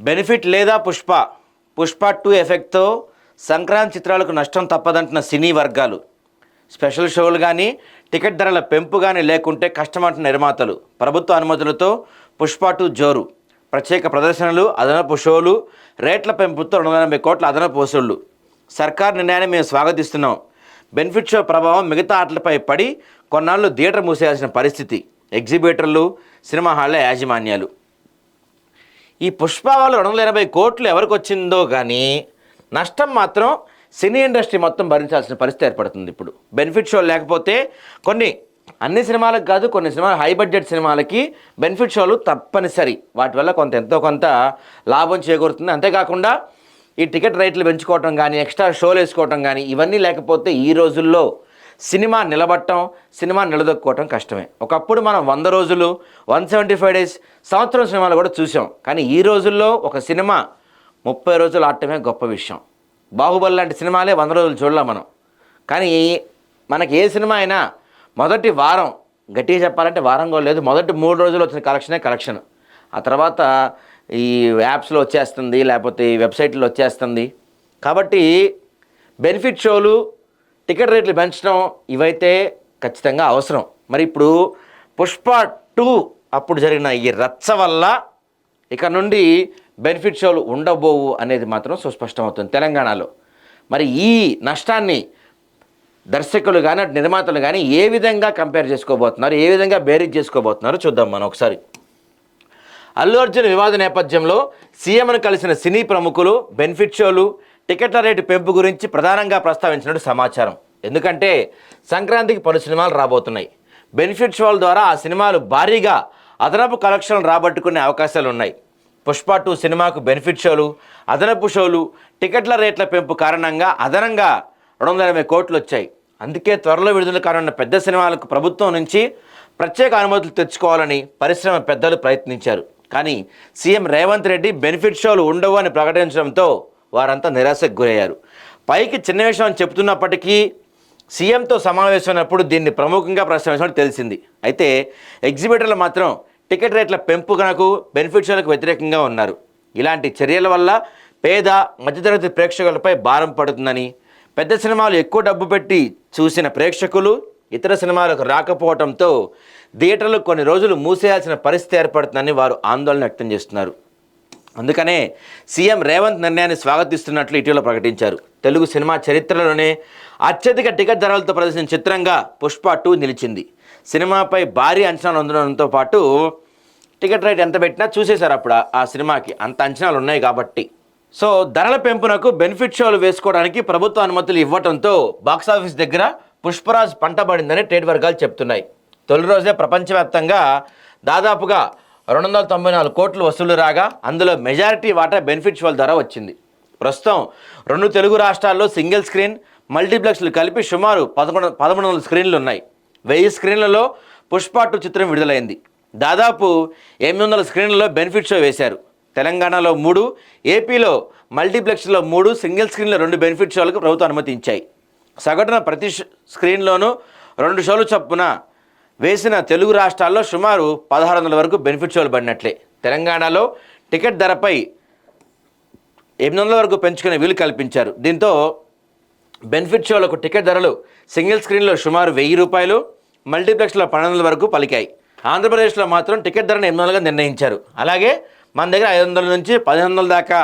Benefit లేదా Pushpa? Pushpa two ఎఫెక్ట్తో సంక్రాంతి చిత్రాలకు నష్టం తప్పదంటున్న సినీ వర్గాలు. స్పెషల్ షోలు కానీ టికెట్ ధరల పెంపు కానీ లేకుంటే కష్టమంటున్న నిర్మాతలు. ప్రభుత్వ అనుమతులతో పుష్ప టూ జోరు. ప్రత్యేక ప్రదర్శనలు అదనపు షోలు రేట్ల పెంపుతో రెండు వందల ఎనభై కోట్ల అదనపు వసూళ్ళు. సర్కార్ నిర్ణయాన్ని మేము స్వాగతిస్తున్నాం. బెనిఫిట్ షో ప్రభావం మిగతా ఆటలపై పడి కొన్నాళ్ళు థియేటర్ మూసేయాల్సిన పరిస్థితి. ఎగ్జిబిటర్లు సినిమా హాళ్ళ యాజమాన్యాలు. ఈ పుష్ప రెండు వందల ఎనభై కోట్లు ఎవరికి వచ్చిందో కానీ నష్టం మాత్రం సినీ ఇండస్ట్రీ మొత్తం భరించాల్సిన పరిస్థితి ఏర్పడుతుంది ఇప్పుడు. బెనిఫిట్ షో లేకపోతే కొన్ని అన్ని సినిమాలకు కాదు కొన్ని సినిమాలు హై బడ్జెట్ సినిమాలకి బెనిఫిట్ షోలు తప్పనిసరి. వాటి వల్ల కొంత ఎంతో కొంత లాభం చేకూరుతుంది. అంతేకాకుండా ఈ టికెట్ రేట్లు పెంచుకోవటం కానీ ఎక్స్ట్రా షోలు వేసుకోవటం కానీ ఇవన్నీ లేకపోతే ఈ రోజుల్లో సినిమా నిలబట్టం సినిమా నిలదొక్కోవటం కష్టమే. ఒకప్పుడు మనం వంద రోజులు వన్ సెవెంటీ ఫైవ్ డేస్ సంవత్సరం సినిమాలు కూడా చూసాం. కానీ ఈ రోజుల్లో ఒక సినిమా ముప్పై రోజులు ఆడటమే గొప్ప విషయం. బాహుబలి లాంటి సినిమాలే వంద రోజులు చూడలేం మనం. కానీ మనకి ఏ సినిమా అయినా మొదటి వారం గట్టిగా చెప్పాలంటే వారం కూడా లేదు మొదటి మూడు రోజులు వచ్చిన కలెక్షనే కలెక్షన్. ఆ తర్వాత ఈ యాప్స్లో వచ్చేస్తుంది లేకపోతే ఈ వెబ్సైట్లో వచ్చేస్తుంది. కాబట్టి బెనిఫిట్ షోలు టికెట్ రేట్లు పెంచడం ఇవైతే ఖచ్చితంగా అవసరం. మరి ఇప్పుడు పుష్ప టూ అప్పుడు జరిగిన ఈ రచ్చ వల్ల ఇక నుండి బెనిఫిట్ షోలు ఉండబోవు అనేది మాత్రం సుస్పష్టమవుతుంది తెలంగాణలో. మరి ఈ నష్టాన్ని దర్శకులు కానీ అటు నిర్మాతలు కానీ ఏ విధంగా కంపేర్ చేసుకోబోతున్నారు ఏ విధంగా బేరీజ్ చేసుకోబోతున్నారు చూద్దాం మనం ఒకసారి. అల్లు అర్జున్ వివాద నేపథ్యంలో సీఎంను కలిసిన సినీ ప్రముఖులు బెనిఫిట్ షోలు టికెట్ల రేటు పెంపు గురించి ప్రధానంగా ప్రస్తావించినట్టు సమాచారం. ఎందుకంటే సంక్రాంతికి పలు సినిమాలు రాబోతున్నాయి. బెనిఫిట్ షోల ద్వారా ఆ సినిమాలు భారీగా అదనపు కలెక్షన్లు రాబట్టుకునే అవకాశాలు ఉన్నాయి. పుష్ప టూ సినిమాకు బెనిఫిట్ షోలు అదనపు షోలు టికెట్ల రేట్ల పెంపు కారణంగా అదనంగా రెండు వందల ఎనభై కోట్లు వచ్చాయి. అందుకే త్వరలో విడుదల కానున్న పెద్ద సినిమాలకు ప్రభుత్వం నుంచి ప్రత్యేక అనుమతులు తెచ్చుకోవాలని పరిశ్రమ పెద్దలు ప్రయత్నించారు. కానీ సీఎం రేవంత్ రెడ్డి బెనిఫిట్ షోలు ఉండవు అని ప్రకటించడంతో వారంతా నిరాశకు గురయ్యారు. పైకి చిన్న విషయం అని చెప్తున్నప్పటికీ సీఎంతో సమావేశమైనప్పుడు దీన్ని ప్రముఖంగా ప్రస్తావించినట్టు తెలిసింది. అయితే ఎగ్జిబిటర్లు మాత్రం టికెట్ రేట్ల పెంపునకు బెనిఫిట్ వ్యతిరేకంగా ఉన్నారు. ఇలాంటి చర్యల వల్ల పేద మధ్యతరగతి ప్రేక్షకులపై భారం పడుతుందని పెద్ద సినిమాలు ఎక్కువ డబ్బు పెట్టి చూసిన ప్రేక్షకులు ఇతర సినిమాలకు రాకపోవడంతో థియేటర్లు కొన్ని రోజులు మూసేయాల్సిన పరిస్థితి ఏర్పడుతుందని వారు ఆందోళన వ్యక్తం చేస్తున్నారు. అందుకనే సీఎం రేవంత్ నిర్ణయాన్ని స్వాగతిస్తున్నట్లు ఇటీవల ప్రకటించారు. తెలుగు సినిమా చరిత్రలోనే అత్యధిక టికెట్ ధరలతో ప్రదర్శించిన చిత్రంగా పుష్ప టూ నిలిచింది. సినిమాపై భారీ అంచనాలు ఉండడంతో పాటు టికెట్ రేట్ ఎంత పెట్టినా చూసేశారు అప్పుడు. ఆ- ఆ సినిమాకి అంత అంచనాలు ఉన్నాయి కాబట్టి. సో ధరల పెంపునకు బెనిఫిట్ షోలు వేసుకోవడానికి ప్రభుత్వ అనుమతులు ఇవ్వడంతో బాక్సాఫీస్ దగ్గర పుష్పరాజ్ పంటబడిందని ట్రేడ్ వర్గాలు చెప్తున్నాయి. తొలి రోజే ప్రపంచవ్యాప్తంగా దాదాపుగా రెండు వందల తొంభై నాలుగు కోట్లు వసూలు రాగా అందులో మెజారిటీ వాటా బెనిఫిట్ షోల ద్వారా వచ్చింది. ప్రస్తుతం రెండు తెలుగు రాష్ట్రాల్లో సింగిల్ స్క్రీన్ మల్టీప్లెక్స్లు కలిపి సుమారు పదకొండు పదమూడు వందల స్క్రీన్లు ఉన్నాయి. వెయ్యి స్క్రీన్లలో పుష్ప టూ చిత్రం విడుదలైంది. దాదాపు ఎనిమిది వందల స్క్రీన్లలో బెనిఫిట్ షో వేశారు. తెలంగాణలో మూడు ఏపీలో మల్టీప్లెక్స్లో మూడు సింగిల్ స్క్రీన్లో రెండు బెనిఫిట్ షోలకు ప్రభుత్వం అనుమతించాయి. సగటున ప్రతి స్క్రీన్లోనూ రెండు షోలు చొప్పున వేసిన తెలుగు రాష్ట్రాల్లో సుమారు పదహారు వందల వరకు బెనిఫిట్ షోలు పడినట్లే. తెలంగాణలో టికెట్ ధరపై ఎనిమిది వందల వరకు పెంచుకునే వీలు కల్పించారు. దీంతో బెనిఫిట్ షోలకు టికెట్ ధరలు సింగిల్ స్క్రీన్లో సుమారు వెయ్యి రూపాయలు మల్టీప్లెక్స్లో పన్నెండు వందల వరకు పలికాయి. ఆంధ్రప్రదేశ్లో మాత్రం టికెట్ ధరను ఎనిమిది వందలుగా నిర్ణయించారు. అలాగే మన దగ్గర ఐదు వందల నుంచి పదిహేను వందల దాకా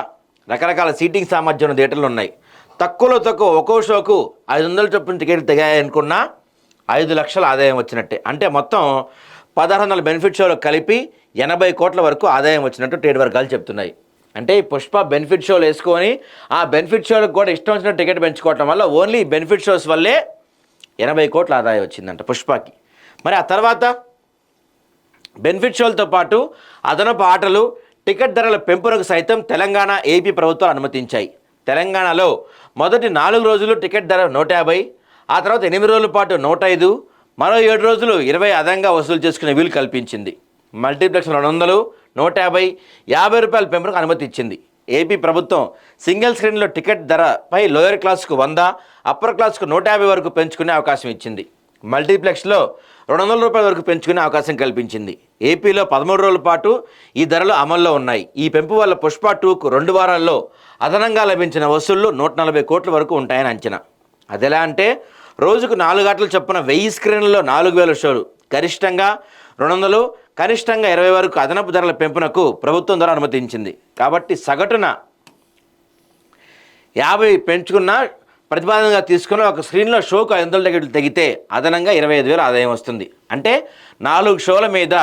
రకరకాల సీటింగ్ సామర్థ్యం థియేటర్లు ఉన్నాయి. తక్కువలో తక్కువ ఒక్కో షోకు ఐదు వందల చొప్పున టికెట్ తెగాయనుకున్నా ఐదు లక్షల ఆదాయం వచ్చినట్టే. అంటే మొత్తం పదహారు వందల బెనిఫిట్ షోలు కలిపి ఎనభై కోట్ల వరకు ఆదాయం వచ్చినట్టు ట్రేడ్ వర్గాలు చెప్తున్నాయి. అంటే ఈ పుష్ప బెనిఫిట్ షోలు వేసుకొని ఆ బెనిఫిట్ షోలకు కూడా ఇష్టం వచ్చిన టికెట్ పెంచుకోవటం వల్ల ఓన్లీ బెనిఫిట్ షోస్ వల్లే ఎనభై కోట్ల ఆదాయం వచ్చిందంట పుష్పకి. మరి ఆ తర్వాత బెనిఫిట్ షోలతో పాటు అదనపు ఆటలు టికెట్ ధరల పెంపునకు సైతం తెలంగాణ ఏపీ ప్రభుత్వాలు అనుమతించాయి. తెలంగాణలో మొదటి నాలుగు రోజులు టికెట్ ధర నూట యాభై ఆ తర్వాత ఎనిమిది రోజుల పాటు నూట ఐదు మరో ఏడు రోజులు ఇరవై అదనంగా వసూలు చేసుకునే వీలు కల్పించింది. మల్టీప్లెక్స్ రెండు వందలు నూట యాభై యాభై రూపాయల పెంపునకు అనుమతి ఇచ్చింది. ఏపీ ప్రభుత్వం సింగిల్ స్క్రీన్లో టికెట్ ధరపై లోయర్ క్లాస్కు వంద అప్పర్ క్లాస్కు నూట యాభై వరకు పెంచుకునే అవకాశం ఇచ్చింది. మల్టీప్లెక్స్లో రెండు వందల రూపాయల వరకు పెంచుకునే అవకాశం కల్పించింది. ఏపీలో పదమూడు రోజుల పాటు ఈ ధరలు అమల్లో ఉన్నాయి. ఈ పెంపు వల్ల పుష్ప టూకు రెండు వారాల్లో అదనంగా లభించిన వసూళ్ళు నూట నలభై కోట్ల వరకు ఉంటాయని అంచనా. అదెలా అంటే రోజుకు నాలుగు గంటలు చొప్పున వెయ్యి స్క్రీన్లలో నాలుగు వేల షోలు. గరిష్టంగా రెండు వందలు కనిష్టంగా ఇరవై వరకు అదనపు ధరల పెంపునకు ప్రభుత్వం ద్వారా అనుమతించింది. కాబట్టి సగటున యాభై పెంచుకున్న ప్రతిపాదనగా తీసుకున్న ఒక స్క్రీన్లో షోకు ఐదు వందల టికెట్లు తెగితే అదనంగా ఇరవై ఐదు వేలు ఆదాయం వస్తుంది. అంటే నాలుగు షోల మీద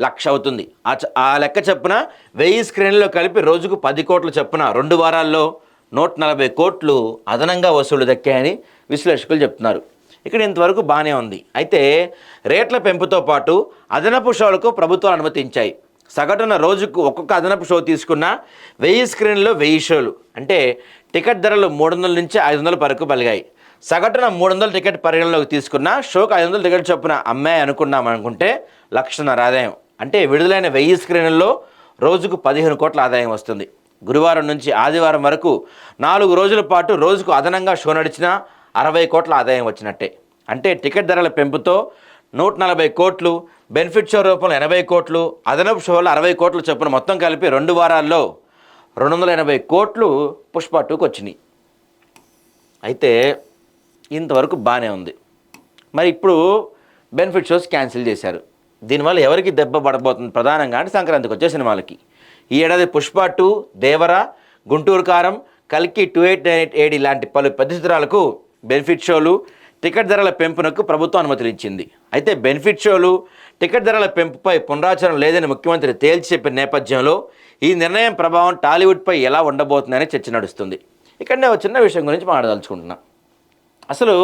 లక్ష అవుతుంది. ఆ చ- ఆ లెక్క చొప్పున వెయ్యి స్క్రీన్లో కలిపి రోజుకు పది కోట్ల చొప్పున రెండు వారాల్లో నూట నలభై కోట్లు అదనంగా వసూలు దక్కాయని విశ్లేషకులు చెప్తున్నారు. ఇక్కడ ఇంతవరకు బాగానే ఉంది. అయితే రేట్ల పెంపుతో పాటు అదనపు షోలకు ప్రభుత్వాలు అనుమతించాయి. సగటున రోజుకు ఒక్కొక్క అదనపు షో తీసుకున్న వెయ్యి స్క్రీన్లో వెయ్యి షోలు. అంటే టికెట్ ధరలు మూడు వందల నుంచి ఐదు వందల వరకు పలిగాయి. సగటున మూడు వందల టికెట్ పరిగణలోకి తీసుకున్న షోకు ఐదు వందల టికెట్ చొప్పున అమ్మాయి అనుకున్నాం అనుకుంటే లక్షన్నర ఆదాయం. అంటే విడుదలైన వెయ్యి స్క్రీన్లలో రోజుకు పదిహేను కోట్ల ఆదాయం వస్తుంది. గురువారం నుంచి ఆదివారం వరకు నాలుగు రోజుల పాటు రోజుకు అదనంగా షో నడిచినా అరవై కోట్ల ఆదాయం వచ్చినట్టే. అంటే టికెట్ ధరల పెంపుతో నూట నలభై కోట్లు బెనిఫిట్ షో రూపంలో ఎనభై కోట్లు అదనపు షోలు అరవై కోట్లు చొప్పున మొత్తం కలిపి రెండు వారాల్లో రెండు వందల ఎనభై కోట్లు పుష్ప టూకి వచ్చినాయి. అయితే ఇంతవరకు బాగానే ఉంది. మరి ఇప్పుడు బెనిఫిట్ షోస్ క్యాన్సిల్ చేశారు. దీనివల్ల ఎవరికి దెబ్బ పడబోతుంది? ప్రధానంగా అంటే సంక్రాంతికి వచ్చే సినిమాలకి. ఈ ఏడాది పుష్ప టూ దేవర గుంటూరు కారం కల్కి two eight nine eight AD లాంటి పలు పెద్ద చిత్రాలకు బెనిఫిట్ షోలు టికెట్ ధరల పెంపునకు ప్రభుత్వం అనుమతులు ఇచ్చింది అయితే బెనిఫిట్ షోలు టికెట్ ధరల పెంపుపై పునరాచరణ లేదని ముఖ్యమంత్రి తేల్చి చెప్పిన నేపథ్యంలో ఈ నిర్ణయం ప్రభావం టాలీవుడ్పై ఎలా ఉండబోతుందనే చర్చ నడుస్తుంది. ఇక్కడ నేను ఒక చిన్న విషయం గురించి మాట్లాడదలుచుకుంటున్నా. అసలు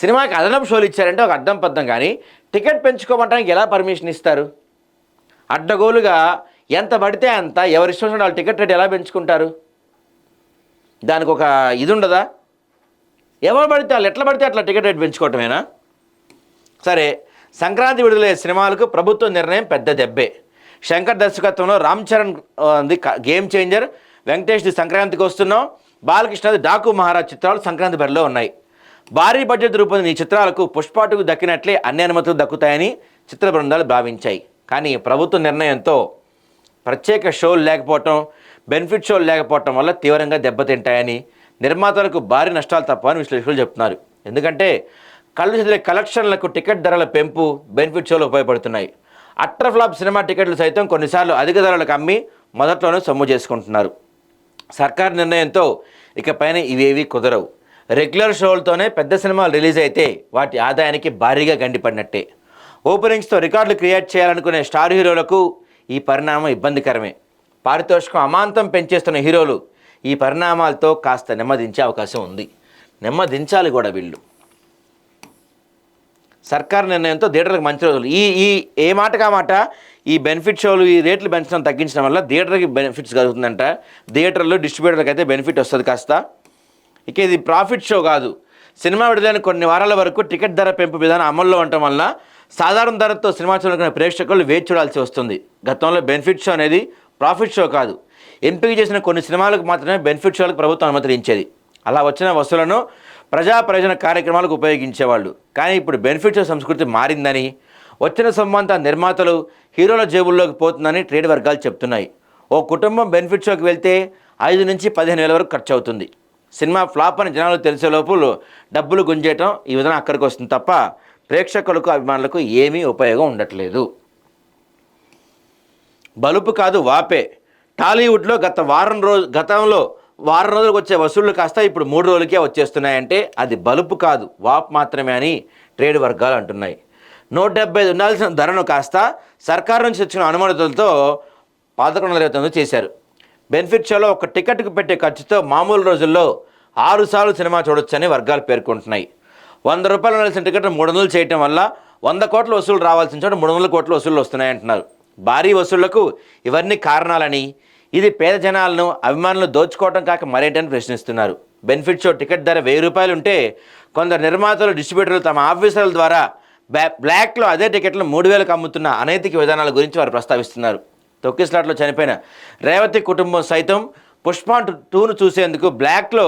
సినిమాకి అదనపు షోలు ఇచ్చారంటే ఒక అర్థం పద్ధం కానీ టికెట్ పెంచుకోవటానికి ఎలా పర్మిషన్ ఇస్తారు? అడ్డగోలుగా ఎంత పడితే అంత ఎవరి ఇష్టం వాళ్ళు టికెట్ రేట్ ఎలా పెంచుకుంటారు? దానికి ఒక ఇది ఉండదా ఎవరు పడితే వాళ్ళు ఎట్లా పడితే అట్లా టికెట్ రేట్ పెంచుకోవటమేనా? సరే సంక్రాంతి విడుదలయ్యే సినిమాలకు ప్రభుత్వ నిర్ణయం పెద్ద దెబ్బే. శంకర్ దర్శకత్వంలో రామ్ చరణ్ ఉంది గేమ్ చేంజర్. వెంకటేష్ సంక్రాంతికి వస్తున్నాం. బాలకృష్ణది డాకు మహారాజ్ చిత్రాలు సంక్రాంతి బరిలో ఉన్నాయి. భారీ బడ్జెట్ రూపొందిన ఈ చిత్రాలకు పుష్పాటుకు దక్కినట్లే అన్ని అనుమతులు దక్కుతాయని చిత్ర బృందాలు భావించాయి. కానీ ప్రభుత్వ నిర్ణయంతో ప్రత్యేక షోలు లేకపోవటం బెనిఫిట్ షోలు లేకపోవటం వల్ల తీవ్రంగా దెబ్బతింటాయని నిర్మాతలకు భారీ నష్టాలు తప్పని విశ్లేషకులు చెప్తున్నారు. ఎందుకంటే కళ్ళు చెదిరే కలెక్షన్లకు టికెట్ ధరల పెంపు బెనిఫిట్ షోలు ఉపయోగపడుతున్నాయి. అట్టర్ ఫ్లాప్ సినిమా టికెట్లు సైతం కొన్నిసార్లు అధిక ధరలకు అమ్మి మొదట్లోనే సొమ్ము చేసుకుంటున్నారు. సర్కార్ నిర్ణయంతో ఇక పైన ఇవేవి కుదరవు. రెగ్యులర్ షోలతోనే పెద్ద సినిమాలు రిలీజ్ అయితే వాటి ఆదాయానికి భారీగా గండిపడినట్టే. ఓపెనింగ్స్తో రికార్డులు క్రియేట్ చేయాలనుకునే స్టార్ హీరోలకు ఈ పరిణామం ఇబ్బందికరమే. పారితోషికం అమాంతం పెంచేస్తున్న హీరోలు ఈ పరిణామాలతో కాస్త నెమ్మదించే అవకాశం ఉంది. నెమ్మదించాలి కూడా వీళ్ళు. సర్కార్ నిర్ణయంతో థియేటర్లకు మంచి రోజులు. ఈ ఈ ఏ మాటగా మాట ఈ బెనిఫిట్ షోలు ఈ రేట్లు పెంచడం తగ్గించడం వల్ల థియేటర్కి బెనిఫిట్స్ కలుగుతుందంట. థియేటర్లో డిస్ట్రిబ్యూటర్కి అయితే బెనిఫిట్ వస్తుంది కాస్త. ఇక ఇది ప్రాఫిట్ షో కాదు. సినిమా విడుదలైన కొన్ని వారాల వరకు టికెట్ ధర పెంపు విధానం అమల్లో ఉండటం వల్ల సాధారణ ధరతో సినిమా చూడగలిగిన ప్రేక్షకులు వేచి చూడాల్సి వస్తుంది. గతంలో బెనిఫిట్ షో అనేది ప్రాఫిట్ షో కాదు. ఎంపిక చేసిన కొన్ని సినిమాలకు మాత్రమే బెనిఫిట్ షోలకు ప్రభుత్వం అనుమతించేది అలా వచ్చిన వసూలను ప్రజా ప్రయోజన కార్యక్రమాలకు ఉపయోగించేవాళ్ళు. కానీ ఇప్పుడు బెనిఫిట్ షో సంస్కృతి మారిందని వచ్చిన సొమ్మంతా నిర్మాతలు హీరోల జేబుల్లోకి పోతుందని ట్రేడ్ వర్గాలు చెప్తున్నాయి. ఓ కుటుంబం బెనిఫిట్ షోకి వెళ్తే ఐదు నుంచి పదిహేను వేల వరకు ఖర్చు అవుతుంది సినిమా ఫ్లాప్ అని జనాలు తెలిసే లోపు డబ్బులు గుంజేయటం ఈ విధంగా అక్కడికి వస్తుంది తప్ప ప్రేక్షకులకు అభిమానులకు ఏమీ ఉపయోగం ఉండట్లేదు. బలుపు కాదు వాపే. టాలీవుడ్లో గత వారం రోజు గతంలో వారం రోజులకు వచ్చే వసూళ్ళు కాస్త ఇప్పుడు మూడు రోజులకే వచ్చేస్తున్నాయంటే అది బలుపు కాదు వాప్ మాత్రమే అని ట్రేడ్ వర్గాలు అంటున్నాయి. నూట డెబ్బై ఉండాల్సిన ధరను కాస్త సర్కారు నుంచి వచ్చిన అనుమతులతో పదకొండు వందల ఇరవై తొమ్మిది చేశారు. బెనిఫిట్ షోలో ఒక టికెట్కు పెట్టే ఖర్చుతో మామూలు రోజుల్లో ఆరు సార్లు సినిమా చూడొచ్చని వర్గాలు పేర్కొంటున్నాయి. వంద రూపాయలు ఉండాల్సిన టికెట్ మూడు వందలు చేయటం వల్ల వంద కోట్ల వసూలు రావాల్సిన చోట మూడు వందల కోట్ల వసూలు వస్తున్నాయంటున్నారు. భారీ వసూళ్ళకు ఇవన్నీ కారణాలని ఇది పేద జనాలను అభిమానులు దోచుకోవటం కాక మరేంటని ప్రశ్నిస్తున్నారు. బెనిఫిట్ షో టికెట్ ధర వెయ్యి రూపాయలు ఉంటే కొందరు నిర్మాతలు డిస్ట్రిబ్యూటర్లు తమ ఆఫీసర్ల ద్వారా బ్లా బ్లాక్లో అదే టికెట్లు మూడు వేలకు అమ్ముతున్న అనైతిక విధానాల గురించి వారు ప్రస్తావిస్తున్నారు. తొక్కిస్లాట్లో చనిపోయిన రేవతి కుటుంబం సైతం పుష్ప టూను చూసేందుకు బ్లాక్లో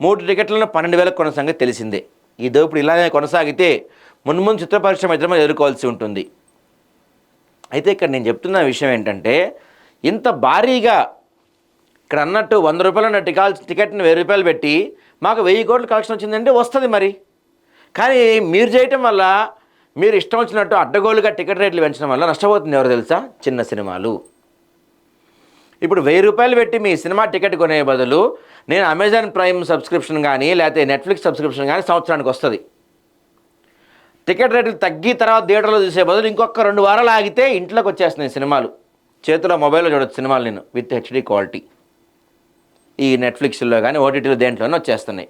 మూడు టికెట్లను పన్నెండు వేలకు కొన్న సంగతి తెలిసిందే. ఈ దోపిడీ ఇలానే కొనసాగితే మున్ముందు చిత్ర పరిశ్రమ ఇద్దరు ఎదుర్కోవాల్సి ఉంటుంది. అయితే ఇక్కడ నేను చెప్తున్న విషయం ఏంటంటే ఇంత భారీగా ఇక్కడ అన్నట్టు వంద రూపాయలు ఉన్న టికాల్ టికెట్ని వెయ్యి రూపాయలు పెట్టి మాకు వెయ్యి కోట్ల కలెక్షన్ వచ్చిందంటే వస్తుంది మరి. కానీ మీరు చేయటం వల్ల మీరు ఇష్టం వచ్చినట్టు అడ్డగోలుగా టికెట్ రేట్లు పెంచడం వల్ల నష్టపోతుంది ఎవరు తెలుసా? చిన్న సినిమాలు. ఇప్పుడు వెయ్యి రూపాయలు పెట్టి మీ సినిమా టికెట్ కొనే బదులు నేను అమెజాన్ ప్రైమ్ సబ్స్క్రిప్షన్ కానీ లేకపోతే నెట్ఫ్లిక్స్ సబ్స్క్రిప్షన్ కానీ సంవత్సరానికి వస్తుంది. టికెట్ రేట్లు తగ్గి తర్వాత థియేటర్లో చూసే బదులు ఇంకొక రెండు వారాలు ఆగితే ఇంట్లోకి వచ్చేస్తున్నాయి సినిమాలు. చేతిలో మొబైల్లో చూడొచ్చు సినిమాలు నేను విత్ హెచ్డి క్వాలిటీ. ఈ నెట్ఫ్లిక్స్లో కానీ ఓటీటీలో దేంట్లోనే వచ్చేస్తున్నాయి.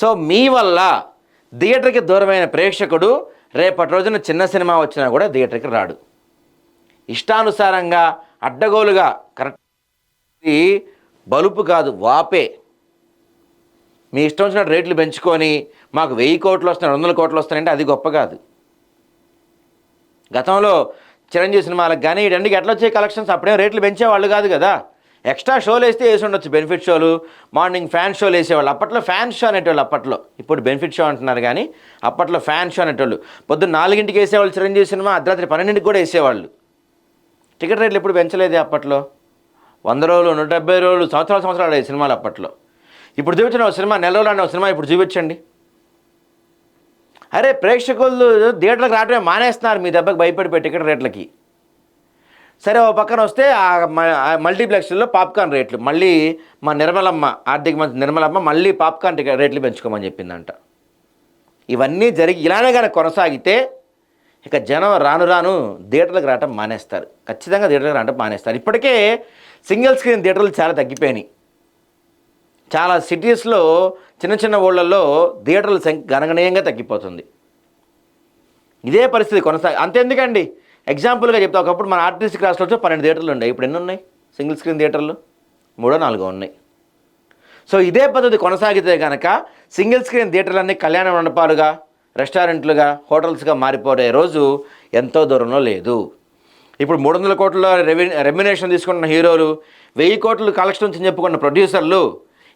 సో మీ వల్ల థియేటర్కి దూరమైన ప్రేక్షకుడు రేపటి రోజున చిన్న సినిమా వచ్చినా కూడా థియేటర్కి రాడు. ఇష్టానుసారంగా అడ్డగోలుగా కరెక్ట్. బలుపు కాదు వాపే. మీ ఇష్టం వచ్చినట్టు రేట్లు పెంచుకొని మాకు వెయ్యి కోట్లు వస్తున్నాయి వందల కోట్లు వస్తున్నాయంటే అది గొప్ప కాదు. గతంలో చిరంజీవి సినిమాలకు కానీ రెండుకి ఎట్లా వచ్చే కలెక్షన్స్? అప్పుడే రేట్లు పెంచేవాళ్ళు కాదు కదా. ఎక్స్ట్రా షోలు వేస్తే వేసి ఉండొచ్చు బెనిఫిట్ షోలు మార్నింగ్ ఫ్యాన్ షోలు వేసేవాళ్ళు. అప్పట్లో ఫ్యాన్ షో అనేటోళ్ళు అప్పట్లో. ఇప్పుడు బెనిఫిట్ షో అంటున్నారు కానీ అప్పట్లో ఫ్యాన్ షో అనేటోళ్ళు. పొద్దున్న నాలుగింటికి వేసేవాళ్ళు చిరంజీవి సినిమా అర్ధరాత్రి పన్నెండింటికి కూడా వేసేవాళ్ళు. టికెట్ రేట్లు ఎప్పుడు పెంచలేదే అప్పట్లో? వంద రోజులు నూట డెబ్బై రోజులు సంవత్సరాలు సంవత్సరాలు ఆడే సినిమాలు అప్పట్లో. ఇప్పుడు చూపించిన ఒక సినిమా నెల రోజులు అనే ఒక సినిమా ఇప్పుడు చూపించండి. అరే ప్రేక్షకులు థియేటర్లకు రావడమే మానేస్తున్నారు మీ దెబ్బకి భయపడిపోయి టికెట్ రేట్లకి. సరే ఓ పక్కన వస్తే ఆ మల్టీప్లెక్స్లో పాప్కార్న్ రేట్లు. మళ్ళీ మా నిర్మలమ్మ ఆర్థిక మంత్రి నిర్మలమ్మ మళ్ళీ పాప్కార్న్ టికెట్ రేట్లు పెంచుకోమని చెప్పిందంట. ఇవన్నీ జరిగి ఇలానే కనుక కొనసాగితే ఇక జనం రాను రాను థియేటర్లకు రావటం మానేస్తారు. ఖచ్చితంగా థియేటర్లకు రావటం మానేస్తారు. ఇప్పటికే సింగిల్ స్క్రీన్ థియేటర్లు చాలా తగ్గిపోయినాయి. చాలా సిటీస్లో చిన్న చిన్న ఊళ్ళల్లో థియేటర్ల సంఖ్య గణనీయంగా తగ్గిపోతుంది. ఇదే పరిస్థితి కొనసాగి అంతెందుకండి? ఎగ్జాంపుల్గా చెప్తా ఒకప్పుడు మన ఆర్టీసీ క్లాస్లో వచ్చి పన్నెండు థియేటర్లు ఉన్నాయి ఇప్పుడు ఎన్ని ఉన్నాయి? సింగిల్ స్క్రీన్ థియేటర్లు? మూడో నాలుగో ఉన్నాయి. సో ఇదే పద్ధతి కొనసాగితే కనుక సింగిల్ స్క్రీన్ థియేటర్లన్నీ కళ్యాణ మండపాలుగా రెస్టారెంట్లుగా హోటల్స్గా మారిపోయే రోజు ఎంతో దూరంలో లేదు. ఇప్పుడు మూడు వందల కోట్ల రెమ్యునేషన్ తీసుకున్న హీరోలు వెయ్యి కోట్లు కలెక్షన్ నుంచి చెప్పుకున్న ప్రొడ్యూసర్లు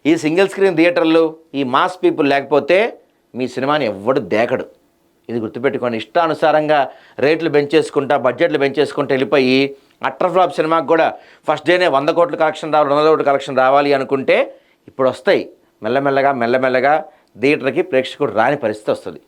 ఈ సింగిల్ స్క్రీన్ థియేటర్లు ఈ మాస్ పీపుల్ లేకపోతే మీ సినిమాని ఎవ్వడు దేకడు. ఇది గుర్తుపెట్టుకొని ఇష్టానుసారంగా రేట్లు పెంచేసుకుంటా బడ్జెట్లు పెంచేసుకుంటూ వెళ్ళిపోయి అట్టర్ ఫ్లాప్ సినిమాకి కూడా ఫస్ట్ డేనే వంద కోట్ల కలెక్షన్ రావాలి రెండు వందల కోట్ల కలెక్షన్ రావాలి అనుకుంటే ఇప్పుడు వస్తాయి. మెల్లమెల్లగా మెల్లమెల్లగా థియేటర్కి ప్రేక్షకుడు రాని పరిస్థితి వస్తుంది.